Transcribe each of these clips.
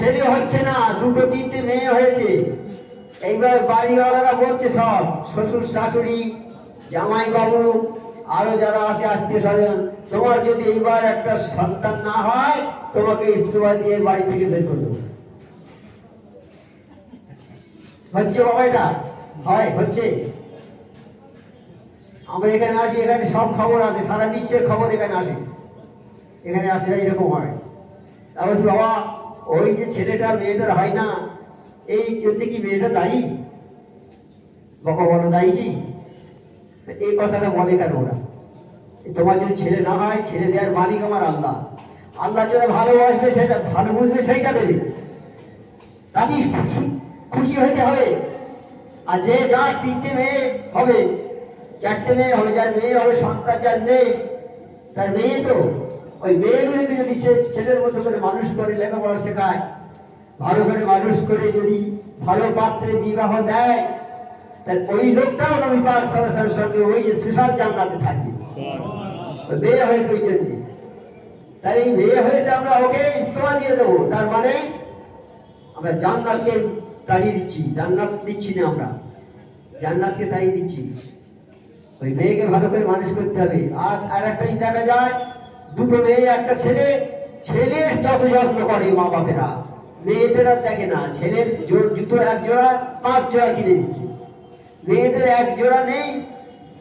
ছেলে হচ্ছে না, দুটো তিনটে মেয়ে হয়েছে। এইবার বাড়িওয়ালারা বলছে সব, শ্বশুর, শাশুড়ি জামাই বাবু আরও যারা আছে আত্মীয় স্বজন, তোমার যদি এইবার একটা সন্তান না হয়, তোমাকে ইস্তফা দিয়ে বাড়ি থেকে বের করে দেবো। হচ্ছে বাবা এটা হয়, হচ্ছে। আমরা এখানে আসি, এখানে সব খবর আছে, সারা বিশ্বের খবর এখানে আসে। এখানে আসে এরকম হয়। তারপর বাবা ওই যে ছেলেটা, মেয়েটার হয় না। এই জন্য কি মেয়েটা দায়ী? বলো দায়ী কি? এই কথাটা বলে কেন ওরা? তোমার যদি ছেলে না হয় ছেলে দেওয়ার মালিক আমার আল্লাহ। আল্লাহ যেটা ভালোবাসবে সেটা, ভালো বুঝবে সেইটা দেবে। তাকে খুশি হইতে হবে? আর যে যার তিনটে মেয়ে হবে, চারটে মেয়ে হবে, যার মেয়ে হবে, সন্তান, যার নেই তার মেয়ে তো। ওই মেয়েগুলোকে যদি সে ছেলের মতো করে মানুষ করে, লেখাপড়া শেখায়। ভালো করে মানুষ করে যদি ভালো পাত্রে বিবাহ দেয়, তাহলে ওই লোকটাও নবী পাক সাল্লাল্লাহু সঙ্গে ওই স্পেশাল জান্নাতে থাকবে। মেয়ে হয়েছে ওই জন্য। তাই এই মেয়ে হয়েছে আমরা ওকে ইস্তফা দিয়ে দেবো। তার মানে আমরা জান্নাতকে তাড়িয়ে দিচ্ছি, জান্নাত দিচ্ছি না আমরা। জান্নাতকে তাড়িয়ে দিচ্ছি। ওই মেয়েকে ভালো করে মানুষ করতে হবে। আর আর একটা দেখা যায় দুটো মেয়ে, একটা ছেলে। ছেলের যত যত্ন করে মা বাপেরা মেয়েদের আর দেখে না, ছেলের জুতো এক জোড়া, পাঁচ জোড়া কিনে দিচ্ছে। মেয়েদের এক জোড়া নেই,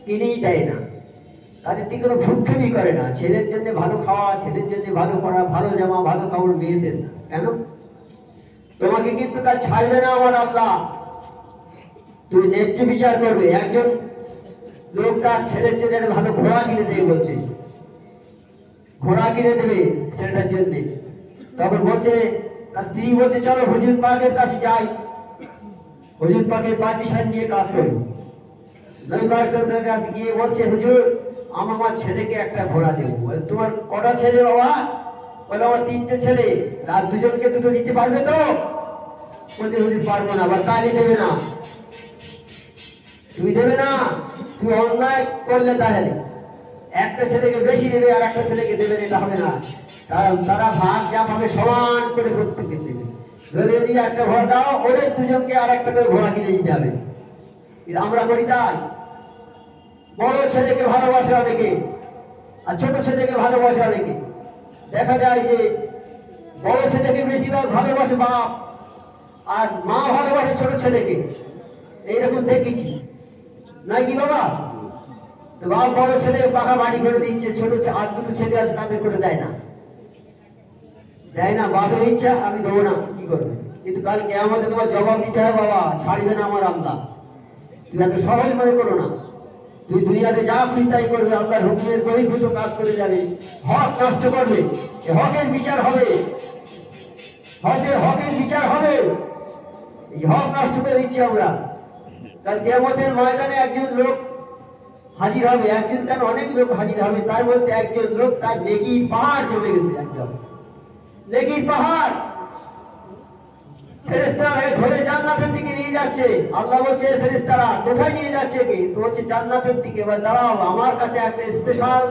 কিনেই দেয় না। তাদের থেকে কোনো ভুক্ষেমি করে না। ছেলের জন্য ভালো খাওয়া, ছেলের জন্য ভালো পড়া, ভালো জামা, ভালো কাপড় মেয়েদের না। কেন? তোমাকে কিন্তু তা ছাড়বে না আমার আল্লাহ। তুমি ন্যায্য বিচার করবে। একজন লোক তার ছেলের জন্য ভালো ঘোড়া কিনে দেবে বলছে। ঘোড়া কিনে দেবে ছেলেটার জন্য। তখন বলছে তার স্ত্রী বলছে, চলো হুজুর পাকের কাছে যাই। হুজুর পাকের পারমিশন নিয়ে কাজ করি। নবী পাক কাছে গিয়ে বলছে, হুজুর আমার ছেলেকে একটা ঘোড়া দেবো। বলে, তোমার কটা ছেলে বাবা? বলে, আমার তিনটে ছেলে। আর দুজনকে দুটো দিতে পারবে তো? বলছে, হুজুর, পারব না, আবার তালি দেবে না। তুমি দেবে না? তুমি অন্যায় করলে তাহলে। একটা ছেলেকে বেশি দেবে আর একটা ছেলেকে দেবে এটা হবে না। কারণ তারা ভাগ যা পাবে সমান করে প্রত্যেককে দেবে। যদি একটা ঘোড়া দাও, ওদের দুজনকে আর একটা করে ঘোড়া কিনে দিতে হবে। আমরা করি তাই। বড় ছেলেকে ভালোবাসা দেখে আর ছোট ছেলেকে ভালোবাসা দেখে দেখা যায় যে বড় ছেলেকে বেশিরভাগ ভালোবাসে বাপ, আর মা ভালোবাসে ছোট ছেলেকে। এইরকম দেখেছি। নাকি বাবা? বাপ বড় ছেলে পাকা বাড়ি করে দিচ্ছে ছোট আর দুটো ছেলে আছে, তাদের করে দেয় না। দেয় না, বাপের ইচ্ছা, আমি দেবো না, কি করবে? কিন্তু কাল কেমন তোমার জবাব দিতে হবে, বাবা, ছাড়বে না আমার আল্লাহ। তুমি এত সহজ মনে করো না। তুই দুনিয়াতে যা খুশি তাই করবে আল্লাহর হুকুমের বহির্ভূত কাজ করে যাবে। হক নষ্ট করবে হকের বিচার হবে। হকের হকের বিচার হবে। এই হক নষ্ট করে দিচ্ছি আমরা। কাল কেমতের ময়দানে একজন লোক হাজির হবে একজন কেন অনেক লোক হাজির হবে। তার মধ্যে একজন লোক তার নেকি পাহাড় জমে গেছে একদম। নেকির পাহাড়! ফেরেস্তারা ধরে জান্নাতের দিকে নিয়ে যাচ্ছে। আল্লাহ বলছে ফেরেস্তারা কোথায় নিয়ে যাচ্ছে কি তো বলছে, জান্নাতের দিকে। এবার দাঁড়াও, আমার কাছে একটা স্পেশাল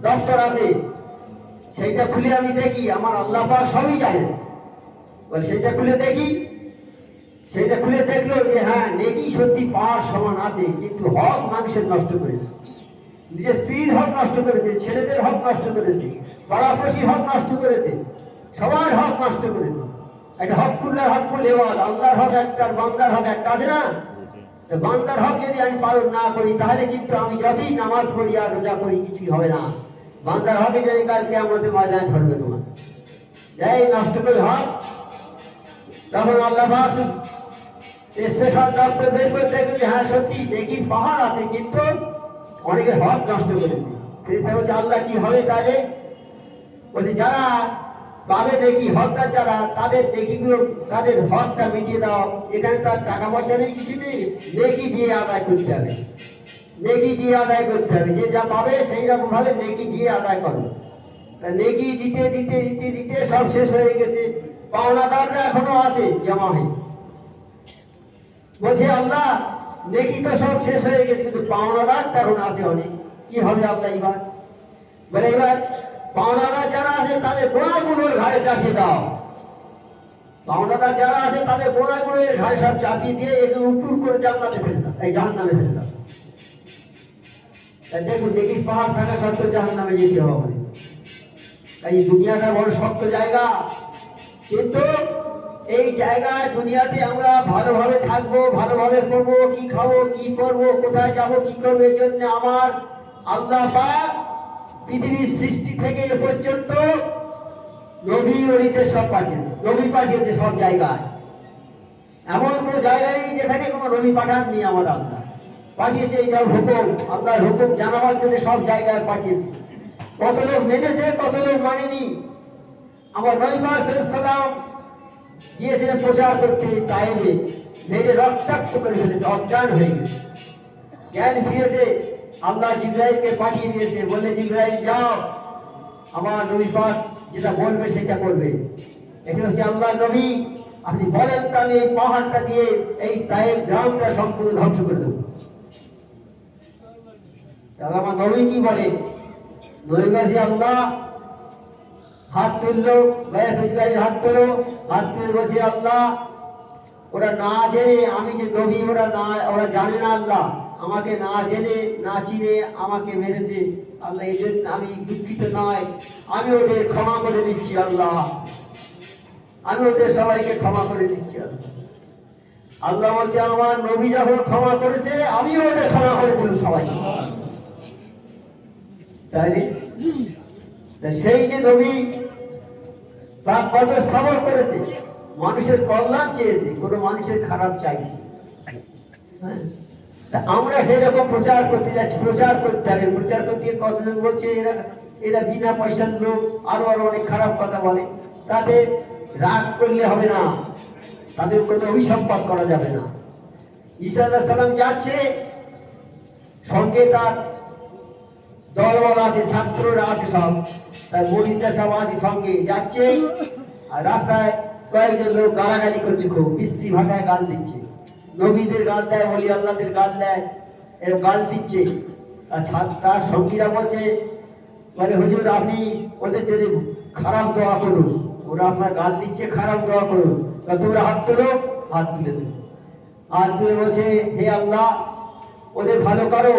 দপ্তর আছে। সেইটা খুলে আমি দেখি, আমার আল্লাহ পাক সবই জানে সেইটা খুলে দেখি। সেটা খুলে দেখল যে হ্যাঁ নেকি সত্যি পাওয়ার সমান আছে, কিন্তু হক মানুষের নষ্ট করেছে। নিজের স্ত্রীর হক নষ্ট করেছে, ছেলেদের হক নষ্ট করেছে, পাড়াপড়শির হক নষ্ট করেছে, সবার হক নষ্ট করেছে। একটা হক কুল্লার হক কুল এবার আল্লাহর হক একটা বান্দার হক একটা আছে না? বান্দার হক যদি আমি পালন না করি, তাহলে কিন্তু আমি যতই নামাজ পড়ি আর রোজা করি কিছুই হবে না। বান্দার হকে যদি কালকে আমাদের ময়দানে ধরবে তোমার। যাই নষ্ট করে হক, তখন আল্লাহ স্পেশাল দপ্তর বের দেখবে যে হ্যাঁ সত্যি, দেখি পাহাড় আছে, কিন্তু অনেকে হক নষ্ট করেছে বলছে, আল্লাহ কি হবে তাহলে? বলছে, যারা পাবে দেখি হকটা যারা, তাদের দেখিগুলো, তাদের হকটা মিটিয়ে দাও। এখানে তার টাকা পয়সা নেই, কিছু নেই। নেকি দিয়ে আদায় করতে হবে। নেকি দিয়ে আদায় করতে হবে। যে যা পাবে সেই রকম ভাবে নেকি দিয়ে আদায় করো। তা নেকি দিতে দিতে দিতে দিতে সব শেষ হয়ে গেছে। পাওনাদাররা এখনও আছে, জমা হয়ে বলছে, আল্লাহ, নেকি তো সব শেষ হয়ে গেছে, কিন্তু পাওনাদার তখন আছে অনেক। কি হবে আল্লাহ এবার? বলে, এবার পাওনাদার যারা আছে, তাদের গোড়াগুলোর ঘাড়ে চাপিয়ে দাও। পাওনাদার যারা আছে, তাদের করে ঘাড়ে সব চাপিয়ে দিয়ে একে উপর করে জান্নাতে ফেলতাম এই জাহান্নামে ফেলতাম তাই দেখুন দেখি পাহাড় থাকা সত্ত্বেও জাহান্নামে যেতে হবে। তাই দুনিয়াটা বড় শক্ত জায়গা। কিন্তু এই জায়গায় দুনিয়াতে আমরা ভালোভাবে থাকব, ভালোভাবে করব কি খাব, কি করব, কোথায় যাব, কি করব, এই জন্য আমার আল্লাহ পৃথিবীর সৃষ্টি থেকে এ পর্যন্ত নবী অলিদের সব পাঠিয়েছে, নবী পাঠিয়েছে সব জায়গায়। এমন কোনো জায়গা নেই যেখানে কোনো নবী পাঠাননি আমার আল্লাহ। পাঠিয়েছে এই সব হুকুম, আল্লাহর হুকুম জানাবার জন্য সব জায়গায় পাঠিয়েছে। কত লোক মেনেছে, কত লোক মানেনি। আমার নবীবার সালাম গিয়েছিলেন প্রচার করতে টাইমে মেরে রক্তাক্ত করে ফেলেছে, অজ্ঞান হয়ে গেছে। জ্ঞান ফিরেছে, আল্লাহ জিব্রাইলকে পাঠিয়ে দিয়েছে বলে জিব্রাইল, যাও। আমার নবী পাক যেটা বলবে, সেটা করবে। এখানে হচ্ছে আল্লাহ নবী, আপনি বলেন তো আমি এই পাহাড়টা দিয়ে, এই তাইব গ্রামটা সম্পূর্ণ ধ্বংস করে দেবো। তাহলে আমার নবী কি বলে? নবী আল্লাহ হাত তুললো ভাই ফিজবাই হাত তোলো। হাত তুলে বসে আল্লাহ, ওরা না জেনে আমি যে নবী ওরা না, ওরা জানে না আল্লাহ। আমাকে না জেনে, না চিনে আমাকে মেরেছে। আল্লাহ, এই জন্য আমি দুঃখিত নয়। আমি ওদের ক্ষমা করে দিচ্ছি, আল্লাহ। আমি ওদের সবাইকে ক্ষমা করে দিচ্ছি, আল্লাহ। আল্লাহ বলছে, আমার নবী যখন ক্ষমা করেছে, আমিও ওদের ক্ষমা করে দিলাম সবাইকে। তাই সেই যে নবী বা কত সবর করেছে, মানুষের কল্যাণ চেয়েছে, কোনো মানুষের খারাপ চাইনি হ্যাঁ? আমরা সেরকম প্রচার করতে যাচ্ছি, প্রচার করতে হবে। প্রচার করতে গিয়ে কতজন বলছে, এরা এরা বিনা পয়সার লোক, আরও আরও অনেক খারাপ কথা বলে। তাদের রাগ করলে হবে না। তাদের কোনো অভিসম্পাদ করা যাবে না। ঈসা আলাহ সালাম যাচ্ছে, সঙ্গে তার দলবল আছে, ছাত্ররা আছে সব। তার মরিদা সব আছে সঙ্গে যাচ্ছে। আর রাস্তায় কয়েকজন লোক গালাগালি করছে খুব, মিস্ত্রি ভাষায় গাল দিচ্ছে। নবীদের গাল দেয় বলি আল্লাহদের গাল দেয় এরকম গাল দিচ্ছে। আর তার সঙ্গীরা বলছে মানে হুজুর, আপনি ওদের যদি খারাপ দোয়া করুন, ওরা আপনার গাল দিচ্ছে, খারাপ দোয়া করুন। তা তোমরা হাত তোলো, হাত তুলেছে হাত তুলে বলছে, হে আল্লাহ, ওদের ভালো করো।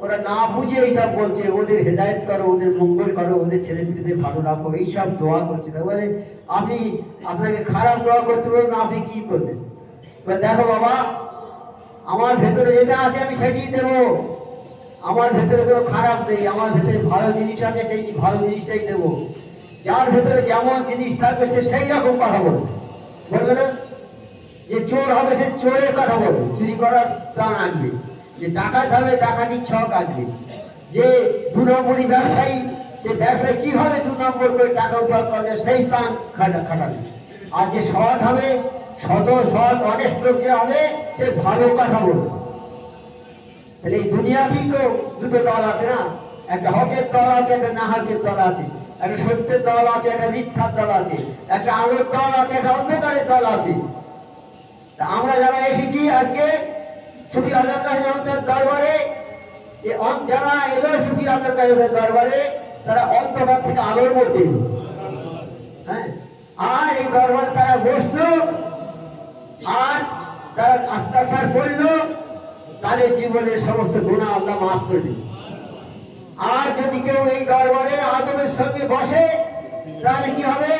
ওরা না বুঝে এইসব বলছে, ওদের হেদায়েত করো, ওদের মঙ্গল করো, ওদের ছেলে মেয়েদের ভালো রাখো এইসব দোয়া করছে। বলে আপনি আপনাকে খারাপ দোয়া করতে বলুন আপনি কি করবেন? দেখো বাবা, আমার ভেতরে যেটা আছে আমি সেটাই দেবো। আমার ভেতরে কোনো খারাপ নেই, আমার ভেতরে ভালো জিনিস আছে, সেই ভালো জিনিসটাই দেবো। যার ভেতরে যেমন জিনিস থাকবে, সে সেই রকম কথা বলবে। বলবে না? যে চোর হবে, সে চোরের কথা বলবে। চুরি করার প্রাণ আনবে। যে ডাকাত হবে ডাকাতির ছক আনবে যে দু নম্বরই ব্যবসায়ী, সে ব্যবসায় কীভাবে দু নম্বর করে টাকা উপায় করা যায় সেই প্রাণ খাটা খাটাবে। আর যে সৎ হবে শত সৎ অনেক লোক হবে, সে ভালো কথা বলবে। তাহলে এই দুনিয়াতেই তো দুটো দল আছে না? একটা হকের দল আছে, একটা নাহাকের দল আছে। একটা সত্যের দল আছে, একটা মিথ্যার দল আছে। একটা আলোর দল আছে, একটা অন্ধকারের দল আছে। আমরা যারা এসেছি আজকে সুফি আজম রহমানের দরবারে অন- যারা এলো সুফি আজম রহমানের দরবারে, তারা অন্ধকার থেকে আলোর মধ্যে হ্যাঁ? আর এই দরবার তারা বসল, আর তারা আস্তাফার করল, তাদের জীবনের সমস্ত গুণা আল্লাহ মাফ করে আর যদি কেউ এই দরবারে আদমের সঙ্গে বসে, তাহলে কি হবে?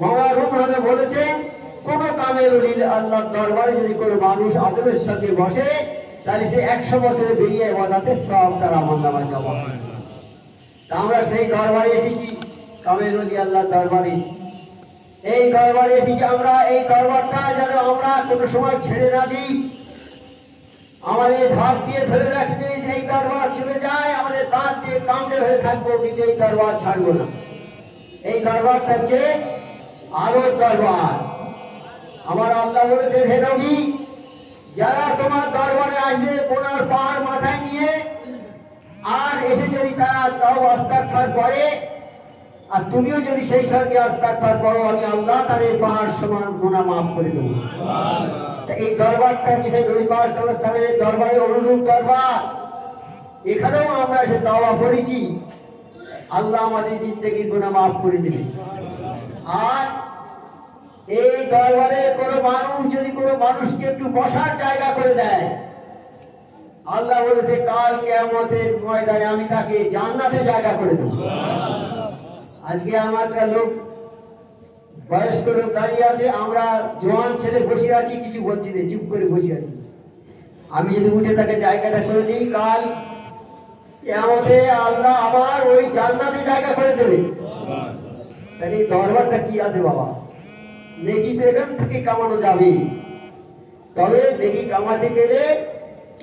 মামা রুম হলে বলেছেন কোন কামের উলিল আল্লাহর দরবারে যদি কোনো মানুষ আদমের সঙ্গে বসে, তাহলে সে একশো বছরে বেরিয়ে বাজাতে সব তার আমার নামায় তা আমরা সেই দরবারে এসেছি, কামের উলি আল্লাহর দরবারে। এই দরবারে এসেছি আমরা, এই দরবারটা যেন আমরা কোনো সময় ছেড়ে না দিই। আমাদের ধার দিয়ে ধরে রাখতে এই দরবার চলে যায়, আমাদের দাঁত দিয়ে কামড়ে হয়ে থাকব, কিন্তু এই দরবার ছাড়বো না। এই দরবারটা হচ্ছে আলোর দরবার। আমার আল্লাহ বলেছেন, হে নবী, যারা তোমার দরবারে আসবে কোনার পাহাড় মাথায় নিয়ে, আর এসে যদি তারা তাও আস্তাক্ষর করে, আর তুমিও যদি সেই সঙ্গে আস্তাক্ষর করো, আমি আল্লাহ তাদের পাহাড় সমান গুণা মাফ করে দেবো। এই দরবারটা হচ্ছে সাল্লাল্লাহু আলাইহি সাল্লামের অনুরূপ দরবার? এখানেও আমরা এসে দাওয়া করেছি আল্লাহ আমাদের জিন্দগির গুণা মাফ করে দেবে। আর এই দরবারে কোনো মানুষ, যদি কোনো মানুষকে একটু বসার জায়গা করে দেয়, আল্লাহ বলেছে, কাল কেয়ামতের ময়দানে আমি তাকে জান্নাতে জায়গা করে দেব। আজকে আমার একটা লোক, বয়স্ক লোক দাঁড়িয়ে আছে, আমরা জোয়ান ছেলে বসে আছি, কিছু বলছি না, চুপ করে বসে আছি। আমি যদি উঠে তাকে জায়গাটা করে দিই, কাল কেয়ামতে আল্লাহ আবার ওই জান্নাতে জায়গা করে দেবে। তাহলে দরবারটা কি আছে বাবা? নেকি তো এখান থেকে কামানো যাবে। তবে নেকি কামাতে গেলে